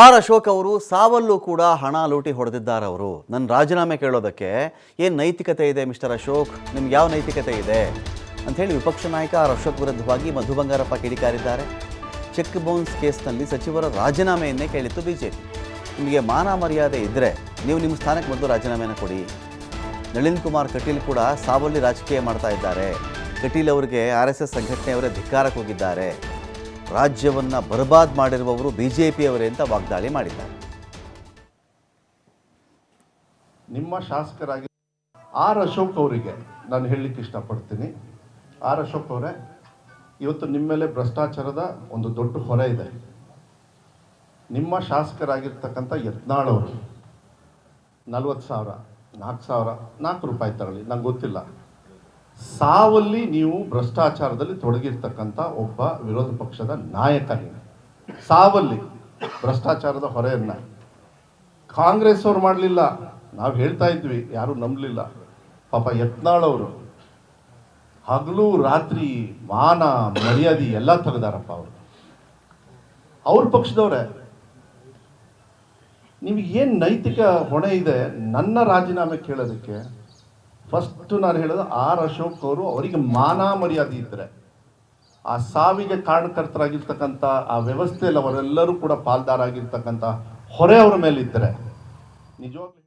R Ashok ಅವರು ಸಾವಲ್ಲೂ ಕೂಡ ಹಣ ಲೂಟಿ ಹೊಡೆದಿದ್ದಾರೆ ಅವರು. ನನ್ನ ರಾಜೀನಾಮೆ ಕೇಳೋದಕ್ಕೆ ಏನು ನೈತಿಕತೆ ಇದೆ ಮಿಸ್ಟರ್ ಅಶೋಕ್? ನಿಮ್ಗೆ ಯಾವ ನೈತಿಕತೆ ಇದೆ? ಅಂಥೇಳಿ ವಿಪಕ್ಷ ನಾಯಕ ಆರ್ ಅಶೋಕ್ ವಿರುದ್ಧವಾಗಿ ಮಧು ಬಂಗಾರಪ್ಪ ಕಿಡಿಕಾರಿದ್ದಾರೆ. ಚೆಕ್ ಬೌನ್ಸ್ ಕೇಸ್ನಲ್ಲಿ ಸಚಿವರ ರಾಜೀನಾಮೆಯನ್ನೇ ಕೇಳಿತ್ತು ಬಿ ಜೆ ನಿಮಗೆ ಮಾನ ಮರ್ಯಾದೆ ಇದ್ದರೆ ನೀವು ನಿಮ್ಮ ಸ್ಥಾನಕ್ಕೆ ಮೊದಲು ರಾಜೀನಾಮೆಯನ್ನು ಕೊಡಿ. ನಳಿನ್ ಕುಮಾರ್ ಕಟೀಲ್ ಕೂಡ ಸಾವಲ್ಲಿ ರಾಜಕೀಯ ಮಾಡ್ತಾ ಇದ್ದಾರೆ. ಕಟೀಲ್ ಅವರಿಗೆ ಆರ್ ಎಸ್ ಎಸ್ ಸಂಘಟನೆಯವರೇ ಧಿಕ್ಕಾರಕ್ಕೆ ಹೋಗಿದ್ದಾರೆ. ರಾಜ್ಯವನ್ನು ಬರ್ಬಾದ್ ಮಾಡಿರುವವರು ಬಿ ಜೆ ಪಿಯವರೇ ಅಂತ ವಾಗ್ದಾಳಿ ಮಾಡಿದ್ದಾರೆ. ನಿಮ್ಮ ಶಾಸಕರಾಗಿ ಆರ್ ಅಶೋಕ್ ಅವರಿಗೆ ನಾನು ಹೇಳಲಿಕ್ಕೆ ಇಷ್ಟಪಡ್ತೀನಿ. ಆರ್ ಅಶೋಕ್ ಅವರೇ, ಇವತ್ತು ನಿಮ್ಮ ಮೇಲೆ ಭ್ರಷ್ಟಾಚಾರದ ಒಂದು ದೊಡ್ಡ ಹೊರೆ ಇದೆ. ನಿಮ್ಮ ಶಾಸಕರಾಗಿರ್ತಕ್ಕಂಥ ಯತ್ನಾಳ್ ಅವರು ನಲ್ವತ್ತು ಸಾವಿರ, ನಾಲ್ಕು ಸಾವಿರ, ನಾಲ್ಕು ರೂಪಾಯಿ ತಗೊಳ್ಳಿ ನಂಗೆ ಗೊತ್ತಿಲ್ಲ. ಸಾವಲ್ಲಿ ನೀವು ಭ್ರಷ್ಟಾಚಾರದಲ್ಲಿ ತೊಡಗಿರ್ತಕ್ಕಂಥ ಒಬ್ಬ ವಿರೋಧ ಪಕ್ಷದ ನಾಯಕ ನೀವು ಸಾವಲ್ಲಿ ಭ್ರಷ್ಟಾಚಾರದ ಹೊರೆಯನ್ನು. ಕಾಂಗ್ರೆಸ್ ಅವ್ರು ಮಾಡಲಿಲ್ಲ. ನಾವು ಹೇಳ್ತಾ ಇದ್ವಿ, ಯಾರು ನಂಬಲಿಲ್ಲ. ಪಾಪ ಯತ್ನಾಳವರು ಹಗಲು ರಾತ್ರಿ ಮಾನ, ಮರ್ಯಾದೆ ಎಲ್ಲ ತೆಗೆದಾರಪ್ಪ ಅವರು. ಅವ್ರ ಪಕ್ಷದವ್ರೆ, ನಿಮಗೆ ಏನು ನೈತಿಕ ಹೊಣೆ ಇದೆ? ನನ್ನ ರಾಜೀನಾಮೆ ಕೇಳೋದಕ್ಕೆ ಫಸ್ಟ್ ನಾನು ಹೇಳೋದು ಆರ್ ಅಶೋಕ್ ಅವರು ಅವರಿಗೆ ಮಾನ ಮರ್ಯಾದೆ ಇದ್ದರೆ ಆ ಸಾವಿಗೆ ಕಾರಣಕರ್ತರಾಗಿರ್ತಕ್ಕಂಥ ಆ ವ್ಯವಸ್ಥೆಯಲ್ಲಿ ಅವರೆಲ್ಲರೂ ಕೂಡ ಪಾಲ್ದಾರಾಗಿರ್ತಕ್ಕಂಥ ಹೊರೆ ಅವರ ಮೇಲಿದ್ದರೆ ನಿಜವಾಗ್ಲೂ